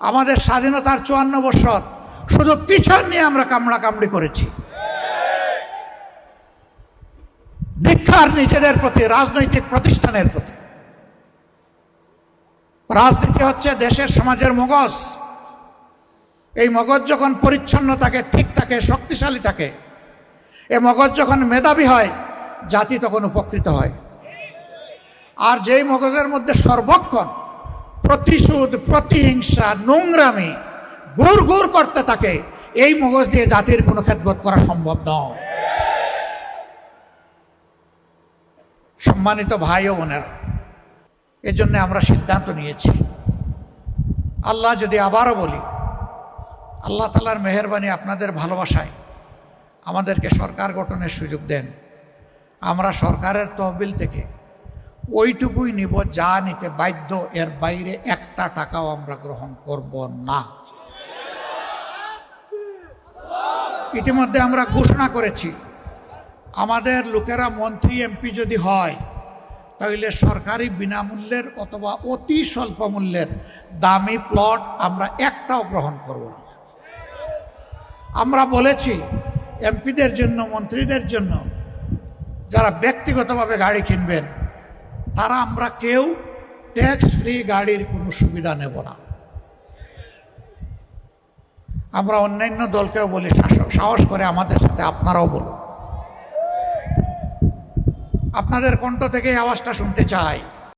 আমাদের স্বাধীনতার চুয়ান্ন বছর শুধু পিছন নিয়ে আমরা কামড়া কামড়ি করেছি। দীক্ষার নিজেদের প্রতি, রাজনৈতিক প্রতিষ্ঠানের প্রতি। রাজনীতি হচ্ছে দেশের সমাজের মগজ। এই মগজ যখন পরিচ্ছন্ন থাকে ঠিক থাকে শক্তিশালী থাকে এ মগজ যখন মেধাবী হয়, জাতি তখন উপকৃত হয়। আর যেই মগজের মধ্যে সর্বক্ষণ প্রতিশোধ, প্রতিহিংসা, নোংরামি গুড় গুড় করতে থাকে, এই মগজ দিয়ে জাতির কোনো খেদবোধ করা সম্ভব নয়। সম্মানিত ভাই ও বোনেরা এজন্য আমরা সিদ্ধান্ত নিয়েছি। আল্লাহ যদি আবারও বলি, আল্লাহ তালার মেহরবানি আপনাদের ভালোবাসায়, আমাদেরকে সরকার গঠনের সুযোগ দেন। আমরা সরকারের তহবিল থেকে ওইটুকুই নিব, যা নিতে বাধ্য, এর বাইরে একটা টাকাও আমরা গ্রহণ করব না। ইতিমধ্যে আমরা ঘোষণা করেছি, আমাদের লোকেরা মন্ত্রী, এমপি যদি হয় তাহলে সরকারি বিনামূল্যের অথবা অতি স্বল্প মূল্যের দামি প্লট আমরা একটাও গ্রহণ করব না। আমরা বলেছি, এমপিদের জন্য, মন্ত্রীদের জন্য, যারা ব্যক্তিগতভাবে গাড়ি কিনবেন তারা আমরা কেউ ট্যাক্স ফ্রি গাড়ির কোনো সুবিধা নেব না। আমরা অন্যান্য দলকেও বলি সাহস করে আমাদের সাথে আপনারাও বলুন। আপনাদের কণ্ঠ থেকে আওয়াজটা শুনতে চাই।